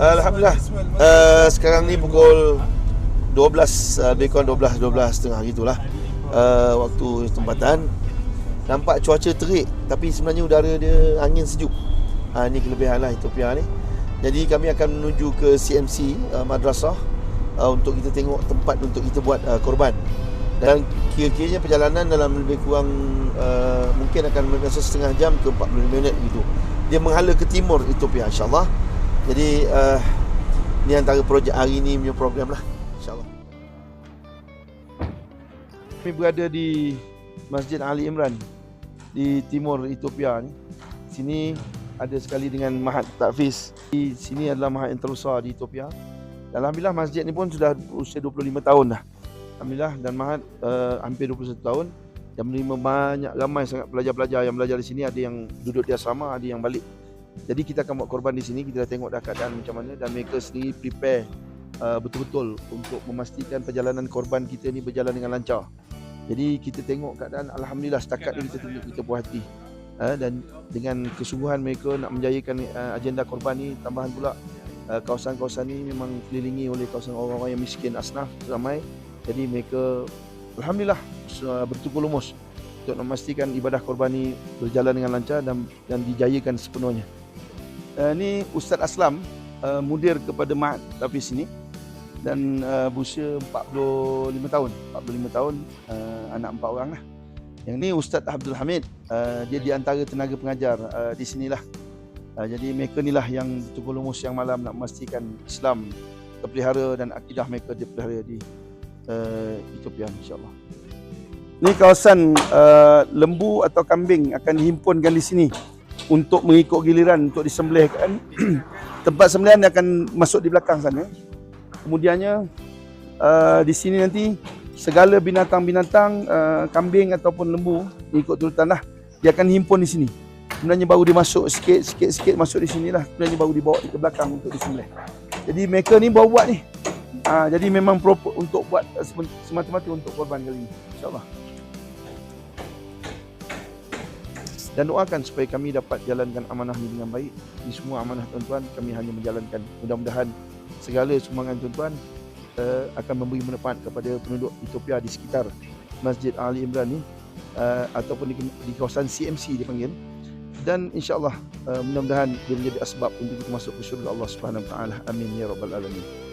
Alhamdulillah. Uh, sekarang ni pukul 12 uh, kurang 12 12 setengah gitulah. Uh, waktu tempatan nampak cuaca terik tapi sebenarnya udara dia angin sejuk. Ha, ini kelebihan lah Ethiopia ni. Jadi kami akan menuju ke CMC uh, madrasah uh, untuk kita tengok tempat untuk kita buat uh, korban. Dan kira-kiranya perjalanan dalam lebih kurang uh, mungkin akan masa setengah jam ke 45 minit gitu. Dia menghala ke timur Ethiopia insyaAllah. Jadi uh, ni antara projek hari ni punya program lah insyaAllah. Kami berada di Masjid Ali Imran di timur Ethiopia ni. Sini ada sekali dengan Mahat Takfiz. Di sini adalah Mahat yang terbesar di Ethiopia. Dan Alhamdulillah masjid ni pun sudah usia 25 tahun dah. Alhamdulillah dan Mahat uh, hampir 21 tahun dan menerima banyak ramai sangat pelajar-pelajar yang belajar di sini ada yang duduk di asrama, ada yang balik. Jadi kita akan buat korban di sini, kita dah tengok dah keadaan macam mana dan mereka sendiri prepare uh, betul-betul untuk memastikan perjalanan korban kita ni berjalan dengan lancar. Jadi kita tengok keadaan alhamdulillah setakat ni kita tengok kita puas hati. Uh, dan dengan kesungguhan mereka nak menjayakan uh, agenda korban ni tambahan pula uh, kawasan-kawasan ni memang kelilingi oleh kawasan orang-orang yang miskin asnaf ramai. Jadi mereka alhamdulillah uh, bertukar lumus untuk memastikan ibadah korban ni berjalan dengan lancar dan dan dijayakan sepenuhnya. Uh, ni Ustaz Aslam uh, mudir kepada Mat Tafis sini dan uh, berusia 45 tahun. 45 tahun uh, anak empat orang lah. Yang ni Ustaz Abdul Hamid. Uh, dia di antara tenaga pengajar uh, di sinilah uh, jadi mereka ni lah yang betul lumus yang malam nak memastikan Islam terpelihara dan akidah mereka dipelihara di uh, Ethiopia insyaAllah. Ni kawasan uh, lembu atau kambing akan dihimpunkan di sini untuk mengikut giliran untuk disembelihkan tempat sembelihan akan masuk di belakang sana. Kemudiannya uh, di sini nanti segala binatang-binatang uh, kambing ataupun lembu ikut turutan lah dia akan himpun di sini. Sebenarnya baru dia masuk sikit sikit sikit masuk di sini lah sebenarnya baru dibawa ke belakang untuk disembelih. Jadi mereka ni bawa buat ni. Uh, jadi memang proper untuk buat uh, semata-mata untuk korban kali ni. insyaAllah dan doakan supaya kami dapat jalankan amanah ini dengan baik. Di semua amanah tuan-tuan kami hanya menjalankan. Mudah-mudahan segala sumbangan tuan-tuan uh, akan memberi manfaat kepada penduduk Ethiopia di sekitar Masjid Ali Imran ni uh, ataupun di, di kawasan CMC dipanggil. Dan insyaallah uh, mudah-mudahan dia menjadi asbab untuk kita masuk ke syurga Allah Taala. Amin ya rabbal alamin